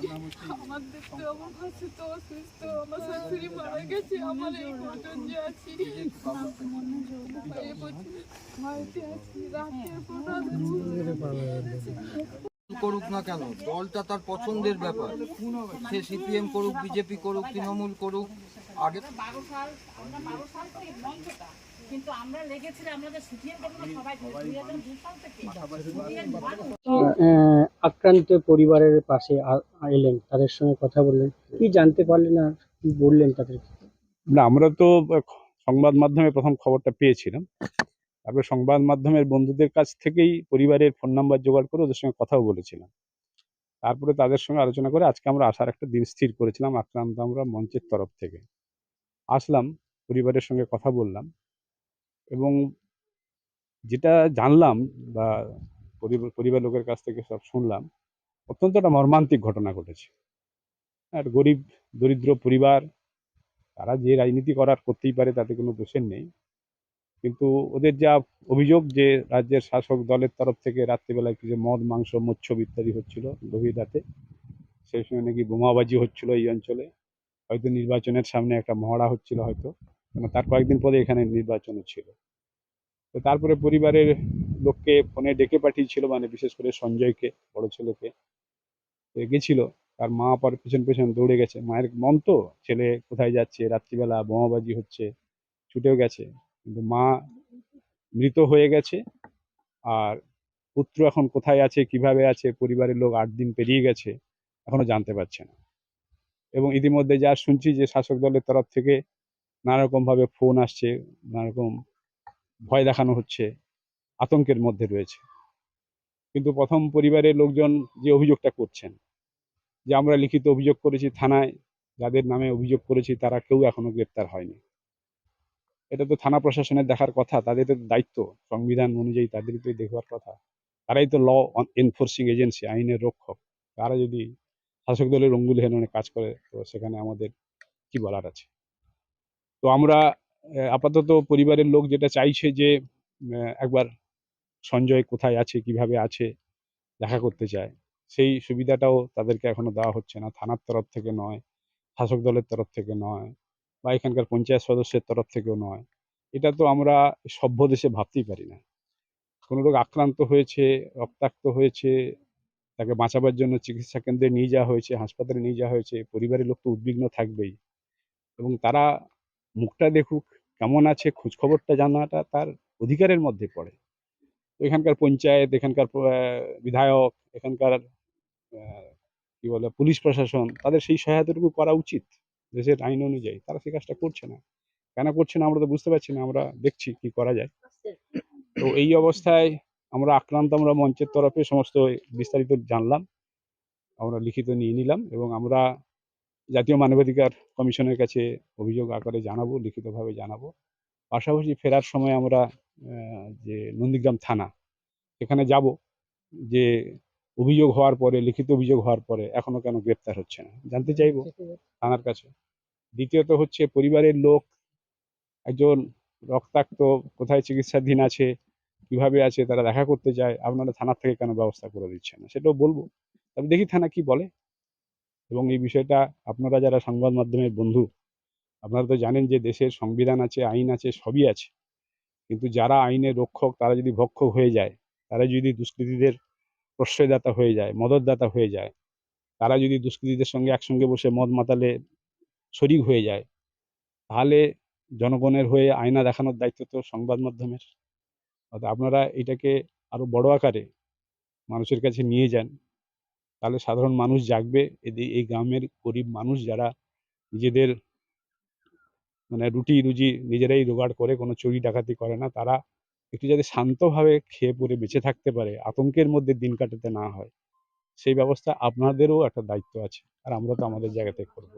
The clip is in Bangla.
আমাদের তো আমার কাছে তো অসুস্থ। আমার শাশুড়ি মারা গেছে আমার এই ঘটন যে আছি। ভয়ে আছি রাতের পর করুক না কেন দলটা তার পছন্দের ব্যাপার। সে সিপিএম করুক বিজেপি করুক তৃণমূল করুক আগে আক্রান্ত পরিবারের পাশে এলেন তাদের সঙ্গে কথা বললেন। কি জানতে পারলেন আর কি বললেন তাদেরকে না আমরা তো সংবাদ মাধ্যমে প্রথম খবরটা পেয়েছিলাম। তারপরে সংবাদ মাধ্যমের বন্ধুদের কাছ থেকেই পরিবারের ফোন নাম্বার জোগাড় করে ওদের সঙ্গে কথাও বলেছিলাম। তারপরে তাদের সঙ্গে আলোচনা করে আজকে আমরা আসার একটা দিন স্থির করেছিলাম আক্রান্ত আমরা মঞ্চের তরফ থেকে। আসলাম পরিবারের সঙ্গে কথা বললাম। এবং যেটা জানলাম বা পরিবার লোকের কাছ থেকে সব শুনলাম, অত্যন্ত একটা মর্মান্তিক ঘটনা ঘটেছে। আর গরিব, দরিদ্র পরিবার, তারা যে রাজনীতি করার করতেই পারে তাতে কোনো দোষের নেই। কিন্তু ওদের যা অভিযোগ যে রাজ্যের শাসক দলের তরফ থেকে রাত্রিবেলায় কিছু মদ, মাংস, মৎস্য ইত্যাদি হচ্ছিল গভীর রাতে সেই সময় নাকি বোমাবাজি হচ্ছিল এই অঞ্চলে। হয়তো নির্বাচনের সামনে একটা মহড়া হচ্ছিল হয়তো। তার কয়েকদিন পরে এখানে নির্বাচন ছিল। তো তারপরে পরিবারের লোককে ফোনে ডেকে পাঠিয়েছিল মানে বিশেষ করে সঞ্জয়কে, বড় ছেলেকে। গেছিল, তার মা পর পিছন পিছন দৌড়ে গেছে। মায়ের মন তো, ছেলে কোথায় যাচ্ছে, রাত্রিবেলা বোমাবাজি হচ্ছে, ছুটেও গেছে। কিন্তু মা মৃত হয়ে গেছে, আর পুত্র এখন কোথায় আছে, কীভাবে আছে, পরিবারের লোক আট দিন পেরিয়ে গেছে, এখনও জানতে পারছে না। এবং ইতিমধ্যে যা শুনছি যে শাসক দলের তরফ থেকে নানা রকম ভাবে ফোন আসছে, নানারকম ভয় দেখানো হচ্ছে, আতঙ্কের মধ্যে রয়েছে। কিন্তু প্রথম পরিবারের লোকজন যে অভিযোগটা করছেন, যে আমরা লিখিত অভিযোগ করেছি থানায়, যাদের নামে অভিযোগ করেছি তারা কেউ এখনও গ্রেপ্তার হয়নি। এটা তো থানা প্রশাসনের দেখার কথা, তাদের তো দায়িত্ব, সংবিধান অনুযায়ী তাদেরই তো দেখবার কথা। তারাই তো ল এনফোর্সিং এজেন্সি আইনের রক্ষক। তারা যদি শাসক দলের অঙ্গুলি হেলনে কাজ করে, তো সেখানে আমাদের কি বলার আছে? তো আমরা আপাতত পরিবারের লোক যেটা চাইছে যে একবার সঞ্জয় কোথায় আছে, কীভাবে আছে, দেখা করতে চায়। সেই সুবিধাটাও তাদেরকে এখনও দেওয়া হচ্ছে না। থানার তরফ থেকে নয়, শাসক দলের তরফ থেকে নয়, বা এখানকার পঞ্চায়েত সদস্যের তরফ থেকেও নয়। এটা তো আমরা সভ্য দেশে ভাবতেই পারি না। কোনো রোগ আক্রান্ত হয়েছে, রক্তাক্ত হয়েছে, তাকে বাঁচাবার জন্য চিকিৎসা কেন্দ্রে নিয়ে যাওয়া হয়েছে, হাসপাতালে নিয়ে যাওয়া হয়েছে, পরিবারের লোক তো উদ্বিগ্ন থাকবেই। এবং তারা মুখটা দেখুক, কেমন আছে, খোঁজখবরটা জানাটা তার অধিকারের মধ্যে পড়ে। এখানকার পঞ্চায়েত, এখানকার বিধায়ক, এখানকার কি বলে, পুলিশ প্রশাসন, তাদের সেই সহায়তাটুকু করা উচিত দেশের আইন অনুযায়ী। তারা সেই কাজটা করছে না। কেন করছে না, আমরা তো বুঝতে পারছি না, আমরা দেখছি কি করা যায়। তো এই অবস্থায় আমরা আক্রান্ত, আমরা মঞ্চের তরফে সমস্ত বিস্তারিত জানলাম, আমরা লিখিত নিয়ে নিলাম এবং আমরা জাতীয় মানবাধিকার কমিশনের কাছে অভিযোগ আকারে জানাব, লিখিতভাবে জানাব। পাশাপাশি ফেরার সময় আমরা যে নন্দীগ্রাম থানা, সেখানে যাব, যে অভিযোগ হওয়ার পরে, লিখিত অভিযোগ হওয়ার পরে এখনও কেন গ্রেপ্তার হচ্ছে না? জানতে চাইব থানার কাছে। দ্বিতীয়ত হচ্ছে পরিবারের লোক, একজন রক্তাক্ত, কোথায় চিকিৎসাধীন আছে, কীভাবে আছে, তারা দেখা করতে চায় আপনারা থানার থেকে কেন ব্যবস্থা করে দিচ্ছেন না? সেটাও বলব। তবে দেখি থানা কি বলে। এবং এই বিষয়টা আপনারা যারা সংবাদ মাধ্যমের বন্ধু, আপনারা তো জানেন যে দেশের সংবিধান আছে, আইন আছে, সবই আছে। কিন্তু যারা আইনের রক্ষক, তারা যদি ভক্ষক হয়ে যায়, তারা যদি দুষ্কৃতীদের প্রশ্রয়দাতা হয়ে যায়, মদতদাতা হয়ে যায়, তারা যদি দুষ্কৃতীদের সঙ্গে একসঙ্গে বসে মদ মাতালে শরিক হয়ে যায়, তাহলে জনগণের হয়ে আয়না দেখানোর দায়িত্ব তো সংবাদ মাধ্যমের। আপনারা এটাকে আরও বড় আকারে মানুষের কাছে নিয়ে যান। তাহলে সাধারণ মানুষ জাগবে। এদি, এই গ্রামের গরিব মানুষ যারা নিজেদের মানে রুটি রুজি নিজেরাই জোগাড় করে, কোনো চুরি ডাকাতি করে না, তারা একটু যাতে শান্তভাবে খেয়ে পরে বেঁচে থাকতে পারে, আতঙ্কের মধ্যে দিন কাটাতে না হয়। সেই ব্যবস্থা আপনাদেরও একটা দায়িত্ব আছে, আর আমরা তো আমাদের জায়গাতে করব।